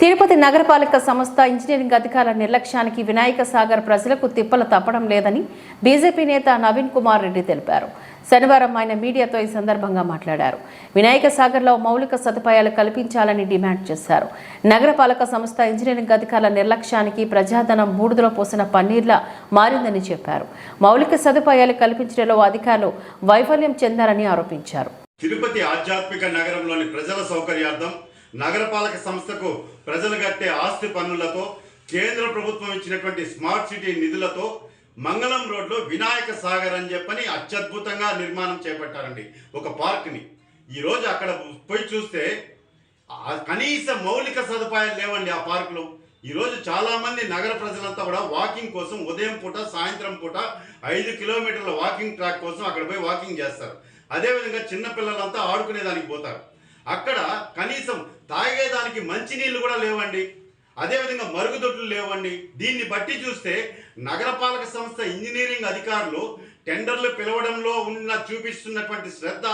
తిరుపతి నగరపాలక సంస్థ ఇంజనీరింగ్ అధికారుల నిర్లక్ష్యానికి వినాయక సాగర్ ప్రజలకు తిప్పలు తప్పడం లేదని బీజేపీ నేత నవీన్ కుమార్ రెడ్డి తెలిపారు. శనివారం ఆయన మీడియాతో ఈ సందర్భంగా మాట్లాడారు. వినాయక సాగర్లో మౌలిక సదుపాయాలు కల్పించాలని డిమాండ్ చేశారు. నగరపాలక సంస్థ ఇంజనీరింగ్ అధికారుల నిర్లక్ష్యానికి ప్రజాధనం బూడిదలో పోసిన పన్నీర్లా మారిందని చెప్పారు. మౌలిక సదుపాయాలు కల్పించడంలో అధికారులు వైఫల్యం చెందారని ఆరోపించారు. తిరుపతి ఆధ్యాత్మిక నగరంలోని ప్రజల సౌకర్యార్థం నగరపాలక సంస్థకు ప్రజలు కట్టే ఆస్తి పన్నులతో కేంద్ర ప్రభుత్వం ఇచ్చినటువంటి స్మార్ట్ సిటీ నిధులతో మంగళం రోడ్లో వినాయక సాగర్ అని చెప్పని అత్యద్భుతంగా నిర్మాణం చేపట్టారండి ఒక పార్క్ని. ఈరోజు అక్కడ పోయి చూస్తే కనీస మౌలిక సదుపాయాలు లేవండి ఆ పార్కులో. ఈరోజు చాలామంది నగర ప్రజలంతా కూడా వాకింగ్ కోసం ఉదయం పూట సాయంత్రం పూట ఐదు కిలోమీటర్ల వాకింగ్ ట్రాక్ కోసం అక్కడ పోయి వాకింగ్ చేస్తారు. అదేవిధంగా చిన్నపిల్లలంతా ఆడుకునేదానికి పోతారు. అక్కడ కనీసం తాగేదానికి మంచినీళ్ళు కూడా లేవండి. అదేవిధంగా మరుగుదొడ్లు లేవండి. దీన్ని బట్టి చూస్తే నగరపాలక సంస్థ ఇంజనీరింగ్ అధికారులు టెండర్లు పిలవడంలో ఉన్న చూపిస్తున్నటువంటి శ్రద్ధ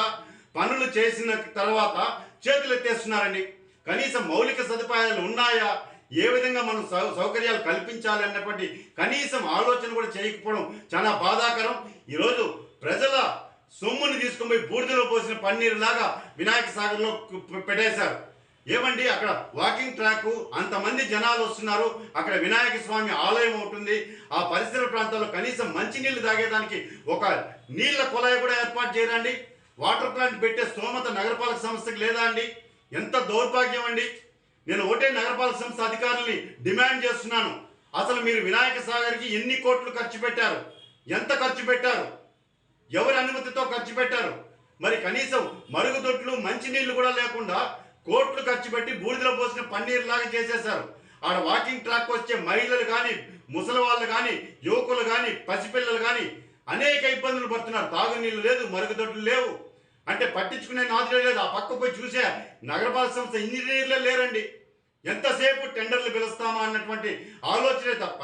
పనులు చేసిన తర్వాత చేతులు ఎత్తేస్తున్నారండి. కనీసం మౌలిక సదుపాయాలు ఉన్నాయా? ఏ విధంగా మనం సౌ సౌకర్యాలు కల్పించాలి అన్నటువంటి కనీసం ఆలోచన కూడా చేయకపోవడం చాలా బాధాకరం. ఈరోజు ప్రజల సొమ్ముని తీసుకుని పోయి బూడిదలో పోసిన పన్నీరు లాగా వినాయక సాగర్లో పెట్టేశారు. ఏమండి అక్కడ వాకింగ్ ట్రాక్ అంతమంది జనాలు వస్తున్నారు. అక్కడ వినాయక స్వామి ఆలయం ఉంటుంది ఆ పరిసర ప్రాంతాల్లో కనీసం మంచినీళ్ళు తాగేదానికి ఒక నీళ్ళ కుళాయి కూడా ఏర్పాటు చేయరండి. వాటర్ ప్లాంట్ పెట్టే స్తోమత నగరపాలక సంస్థకి లేదా అండి? ఎంత దౌర్భాగ్యం అండి. నేను ఒకటే నగరపాలక సంస్థ అధికారుల్ని డిమాండ్ చేస్తున్నాను. అసలు మీరు వినాయక సాగర్కి ఎన్ని కోట్లు ఖర్చు పెట్టారు? ఎంత ఖర్చు పెట్టారు? ఎవరి అనుమతితో ఖర్చు పెట్టారు? మరి కనీసం మరుగుదొడ్లు మంచినీళ్ళు కూడా లేకుండా కోట్లు ఖర్చు పెట్టి బూడిదలో పోసిన పన్నీర్ లాగా చేసేశారు. ఆడ వాకింగ్ ట్రాక్ వచ్చే మహిళలు కానీ ముసలి వాళ్ళు కానీ యువకులు కానీ పసిపిల్లలు కానీ అనేక ఇబ్బందులు పడుతున్నారు. తాగునీళ్ళు లేదు మరుగుదొడ్లు లేవు. అంటే పట్టించుకునే నాదులే లేదు. ఆ పక్క పోయి చూసే నగరపాలక సంస్థ ఇంజనీర్లే లేరండి. ఎంతసేపు టెండర్లు పిలుస్తామా అన్నటువంటి ఆలోచనే తప్ప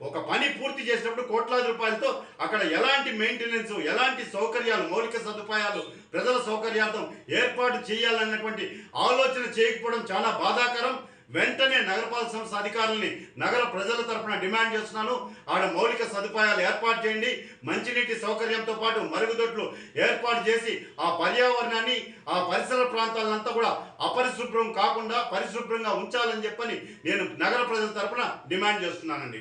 ఒక పని పూర్తి చేసినప్పుడు కోట్లాది రూపాయలతో అక్కడ ఎలాంటి మెయింటెనెన్స్ ఎలాంటి సౌకర్యాలు మౌలిక సదుపాయాలు ప్రజల సౌకర్యార్థం ఏర్పాటు చేయాలన్నటువంటి ఆలోచన చేయకపోవడం చాలా బాధాకరం. వెంటనే నగరపాలక సంస్థ అధికారుల్ని నగర ప్రజల తరపున డిమాండ్ చేస్తున్నాను. ఆడ మౌలిక సదుపాయాలు ఏర్పాటు చేయండి. మంచినీటి సౌకర్యంతో పాటు మరుగుదొడ్లు ఏర్పాటు చేసి ఆ పర్యావరణాన్ని ఆ పరిసర ప్రాంతాలంతా కూడా అపరిశుభ్రం కాకుండా పరిశుభ్రంగా ఉంచాలని చెప్పని నేను నగర ప్రజల తరఫున డిమాండ్ చేస్తున్నానండి.